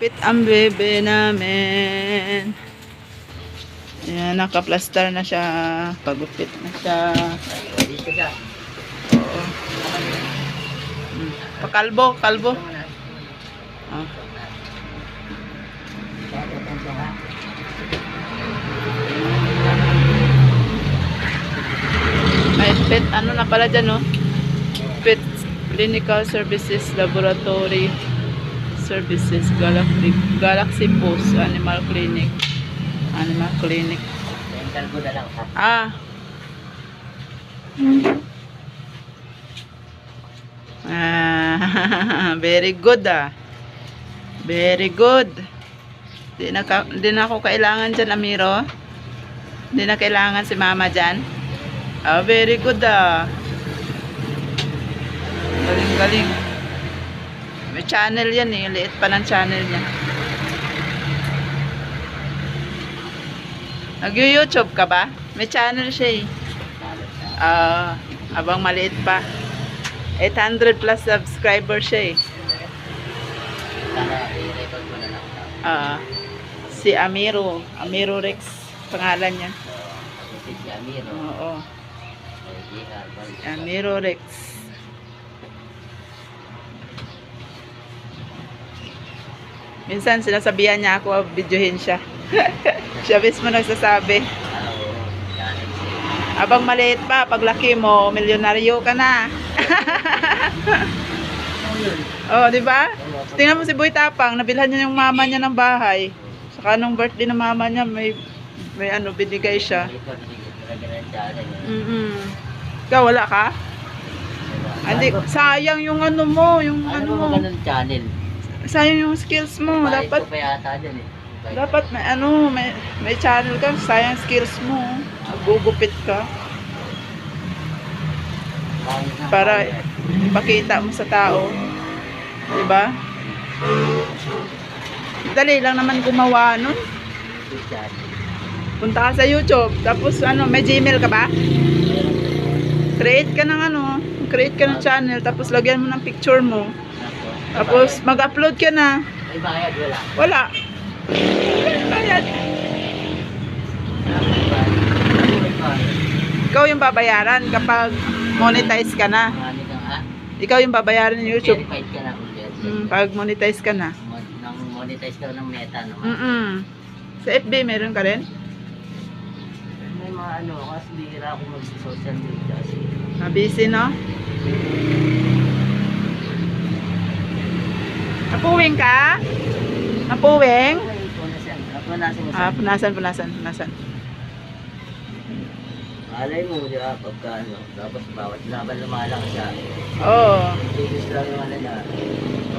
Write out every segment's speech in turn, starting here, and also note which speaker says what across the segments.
Speaker 1: Pit ang bebe namin. Ayan, nakaplastar na siya. Pagupit na siya. Oo. Hmm. Pakalbo, kalbo. Ah. May pet, ano na pala dyan, no? Pet Clinical Services Laboratory Services Galaxy, Galaxy Post Animal Clinic. Animal Clinic.
Speaker 2: Rental ko na lang ha.
Speaker 1: Ah. Ah, very good ah. Very good. Di na, di na ako kailangan dyan, Amiro. Di na kailangan si Mama dyan. Ah, very good ah. Galing, galing. May channel yan eh. Liit pa ng channel niya. Nag-YouTube ka ba? May channel siya eh. Ah, abang maliit pa. 800 plus subscriber siya eh. Ah, si Amiro. Amiro Rex. Pangalan niya.
Speaker 2: Si Jamiro.
Speaker 1: Oo. Amiro Rex. Minsan sinasabihan niya ako, videohin siya. siya mismo nagsasabi. Abang maliit pa, paglaki mo, milyonaryo ka na. oh, di ba? Tingnan mo si Boy Tapang, nabilhan niya yung mama niya ng bahay. Saka nung birthday ng mama niya, may may ano, binigay siya.
Speaker 2: Channel.
Speaker 1: Mm Ikaw, wala ka? Hindi, sayang yung ano mo, yung
Speaker 2: Ano
Speaker 1: ano
Speaker 2: mo
Speaker 1: mo.
Speaker 2: ganun channel?
Speaker 1: Sayang yung skills mo.
Speaker 2: Bayad
Speaker 1: Dapat,
Speaker 2: ko pa yata dyan eh. Bayad.
Speaker 1: dapat may ano, may, may channel ka, sayang skills mo. Gugupit ka. Para ipakita mo sa tao. Di ba? Dali lang naman gumawa nun. Punta ka sa YouTube. Tapos ano, may Gmail ka ba? Create ka ng ano, create ka ng channel. Tapos lagyan mo ng picture mo. Tapos mag-upload ka na.
Speaker 2: May bayad, wala.
Speaker 1: Wala. Bayad. Ikaw yung babayaran kapag monetize ka na. Ikaw yung babayaran ng YouTube.
Speaker 2: Verified ka na kung verified.
Speaker 1: Mm, pag monetize ka na.
Speaker 2: Nang monetize ka ng meta, no?
Speaker 1: Mm-mm. Sa FB meron ka rin?
Speaker 2: May mga ano, kasi bihira ako mag-social media.
Speaker 1: Mabisi, no? Napuwing ka? Napuwing? Ah,
Speaker 2: sa...
Speaker 1: punasan, punasan, punasan.
Speaker 2: Malay mo, di ba, pagka ano, tapos bawat laban lumalang siya.
Speaker 1: Oo.
Speaker 2: Videos lang yung ano na.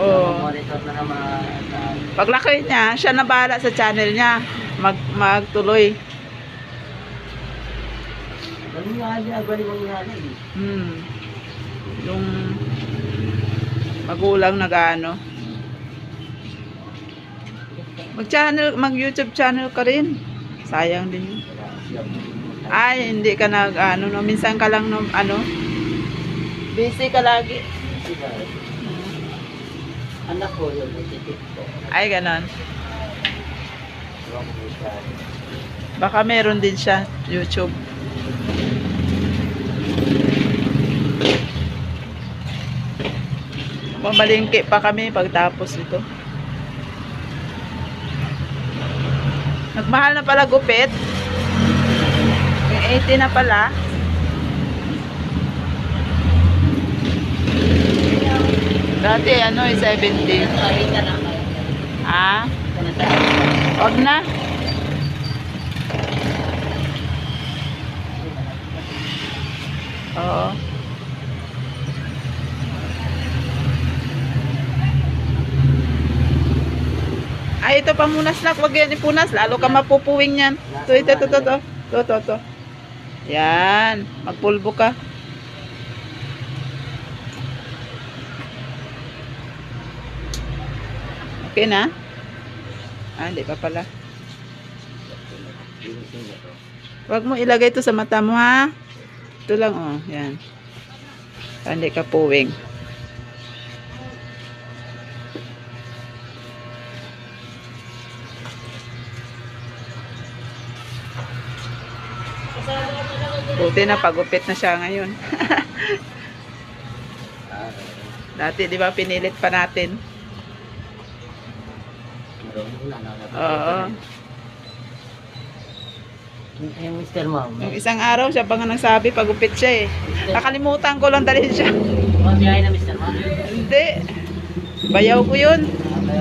Speaker 1: Oo.
Speaker 2: Monitor na ng mga... Uh,
Speaker 1: Paglaki niya, siya na bahala sa channel niya. Mag, magtuloy.
Speaker 2: ganun nga niya, ganun mo nga niya eh.
Speaker 1: Hmm. Yung magulang nag-ano. Mag-channel, mag-YouTube channel ka rin. Sayang din yun. Ay, hindi ka nag, ano, no, minsan ka lang, no, ano, busy ka lagi.
Speaker 2: Anak ko yun.
Speaker 1: Ay, ganon. Baka meron din siya, YouTube. Mamalingki pa kami pagtapos ito. Nagmahal na pala gupit. Yung 80 na pala. Dati ano eh, 70.
Speaker 2: Ay, ka na.
Speaker 1: Ah,
Speaker 2: Ka na tayo.
Speaker 1: wag na. Oo. Ay, ito pamunas na. Huwag yan ipunas. Lalo ka mapupuwing yan. Ito, ito, ito, ito, ito. Ito, ito. Yan. Magpulbo ka. Okay na? Ah, hindi pa pala. Huwag mo ilagay ito sa mata mo, ha? Ito lang, oh. Yan. Para Hindi ka puwing. Buti na pagupit na siya ngayon. Dati, di ba, pinilit pa natin. Oo.
Speaker 2: Yung mister mo,
Speaker 1: Yung isang araw, siya pa nga nagsabi, pagupit siya eh. Nakalimutan ko lang dalhin siya.
Speaker 2: mga biyahe na mister mo.
Speaker 1: Hindi. Bayaw ko yun.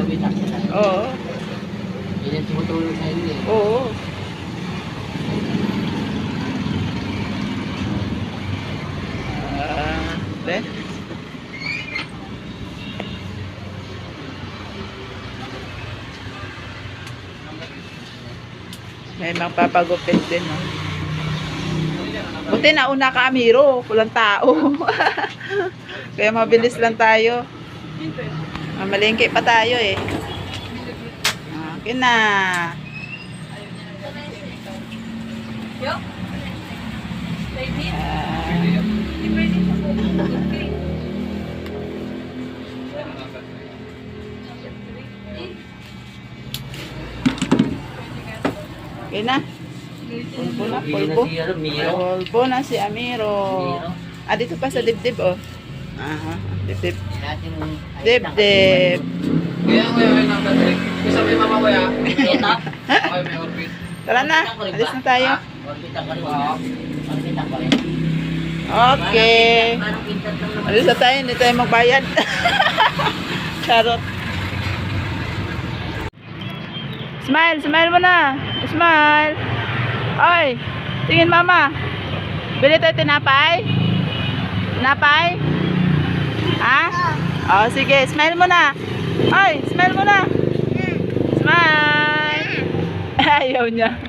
Speaker 2: Bitak sila.
Speaker 1: Oo.
Speaker 2: Yung tumutulong sa inyo eh.
Speaker 1: Oo. Ah, de. May magpapagupit din, no? Buti nauna ka, Amiro. Kulang tao. Kaya mabilis lang tayo. Mamalingki pa tayo, eh. Okay na. Ah, okay na. Pulbo na, pulbo.
Speaker 2: si ano.
Speaker 1: Pulbo na si Amiro.
Speaker 2: Miro.
Speaker 1: Ah, dito pa sa dibdib, oh. Aha, dibdib. Dibdib.
Speaker 3: Kaya ko yung nang tatay. Isa may mamawaya.
Speaker 2: Ito.
Speaker 3: Okay, may orbit.
Speaker 1: Tara na, alis na tayo.
Speaker 2: Ang ang rin.
Speaker 1: Okay. Alis na tayo, hindi tayo magbayad. Charot. Smile, smile mo na. Smile. Oy, tingin mama. Bili tayo tinapay? Tinapay? Ha? Oh, sige, smile mo na. Oy, smile mo na. Smile. Ayaw niya.